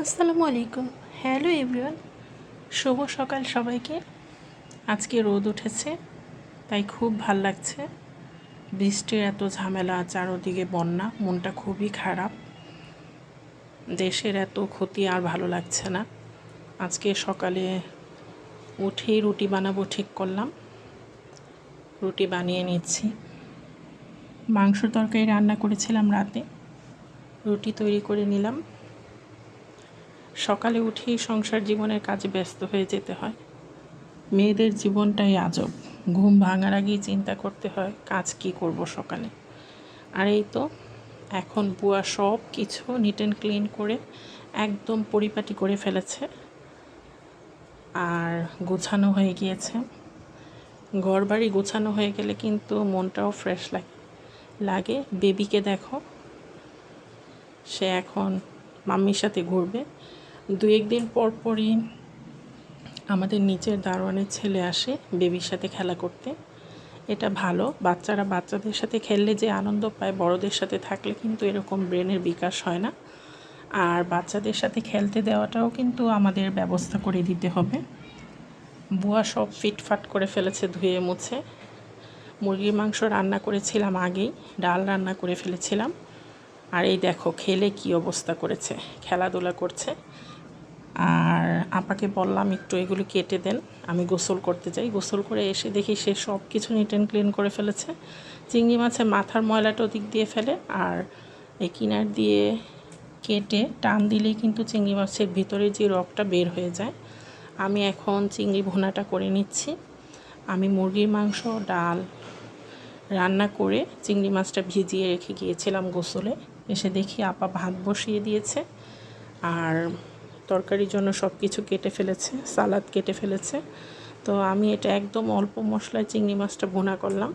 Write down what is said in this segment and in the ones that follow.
আসসালামু আলাইকুম। Hello everyone শুভ সকাল সবাইকে। আজকে রোদ উঠেছে, তাই খুব ভালো লাগছে। বৃষ্টির এত ঝামেলা, চারোদিকে বন্যা, মনটা খুবই খারাপ। দেশের এত ক্ষতি আর ভালো লাগছে না। আজকে সকালে উঠেই রুটি বানাবো ঠিক করলাম। রুটি বানিয়ে নিচ্ছি। মাংস তরকারি রান্না করেছিলাম রাতে। রুটি তৈরি করে নিলাম। সকালে উঠেই সংসার জীবনের কাজে ব্যস্ত হয়ে যেতে হয়। মেয়েদের জীবনটাই আজব। ঘুম ভাঙার আগেই চিন্তা করতে হয়, কাজ কি করব সকালে? আর এই তো, এখন বুয়া সব কিছু নিট অ্যান্ড ক্লিন করে একদম পরিপাটি করে ফেলেছে। আর গোছানো হয়ে গিয়েছে। ঘর বাড়ি গোছানো হয়ে গেলে কিন্তু মনটাও ফ্রেশ লাগে লাগে। বেবিকে দেখো। সে এখন মাম্মির সাথে ঘুরবে। দু একদিন পর পরই আমাদের নিচের দারোয়ানের ছেলে আসে বেবির সাথে খেলা করতে। এটা ভালো, বাচ্চারা বাচ্চাদের সাথে খেললে যে আনন্দ পায়, বড়দের সাথে থাকলে কিন্তু এরকম ব্রেনের বিকাশ হয় না। আর বাচ্চাদের সাথে খেলতে দেওয়াটাও কিন্তু আমাদের ব্যবস্থা করে দিতে হবে। বুয়া সব ফিটফাট করে ফেলেছে ধুয়ে মুছে। মুরগির মাংস রান্না করেছিলাম আগেই, ডাল রান্না করে ফেলেছিলাম। আর এই দেখো, খেলে কি অবস্থা করেছে, খেলাধুলা করছে। আর আপাকে বললাম, একটু এগুলো কেটে দেন, আমি গোসল করতে যাই। গোসল করে এসে দেখি সে সব কিছু নিট অ্যান্ড ক্লিন করে ফেলেছে। চিংড়ি মাছের মাথার ময়লাটা ওদিক দিয়ে ফেলে আর এই কিনার দিয়ে কেটে টান দিলেই কিন্তু চিংড়ি মাছের ভিতরে যে রকটা বের হয়ে যায়। আমি এখন চিংড়ি ভুনাটা করে নিচ্ছি। আমি মুরগির মাংস, ডাল রান্না করে চিংড়ি মাছটা ভিজিয়ে রেখে গিয়েছিলাম গোসলে। এসে দেখি আপা ভাত বসিয়ে দিয়েছে। আর তরকারির জন্য সব কিছু কেটে ফেলেছে, সালাদ কেটে ফেলেছে। তো আমি এটা একদম অল্প মশলায় চিংড়ি মাছটা ভুনা করলাম।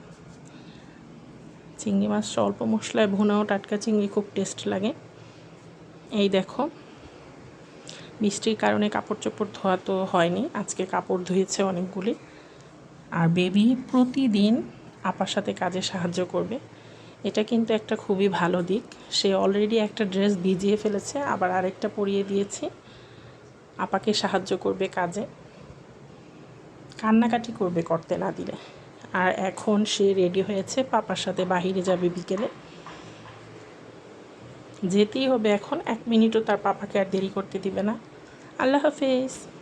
চিংড়ি মাছটা অল্প মশলায় ভুনাও টাটকা চিংড়ি খুব টেস্ট লাগে। এই দেখো বৃষ্টির কারণে কাপড় চোপড় ধোয়া তো হয়নি, আজকে কাপড় ধুয়েছে অনেকগুলি। আর বেবি প্রতিদিন আপার সাথে কাজে সাহায্য করবে। এটা কিন্তু একটা খুবই ভালো দিক। সে অলরেডি একটা ড্রেস ভিজিয়ে ফেলেছে, আবার আরেকটা পরিয়ে দিয়েছি। আপাকে সাহায্য করবে কাজে। কান্নাকাটি করবে করতে না দিলে। আর এখন সে রেডি হয়েছে, পাপার সাথে বাহিরে যাবে বিকেলে। যেতেই হবে এখন, এক মিনিটও তার পাপাকে আর দেরি করতে দিবে না। আল্লাহ হাফেজ।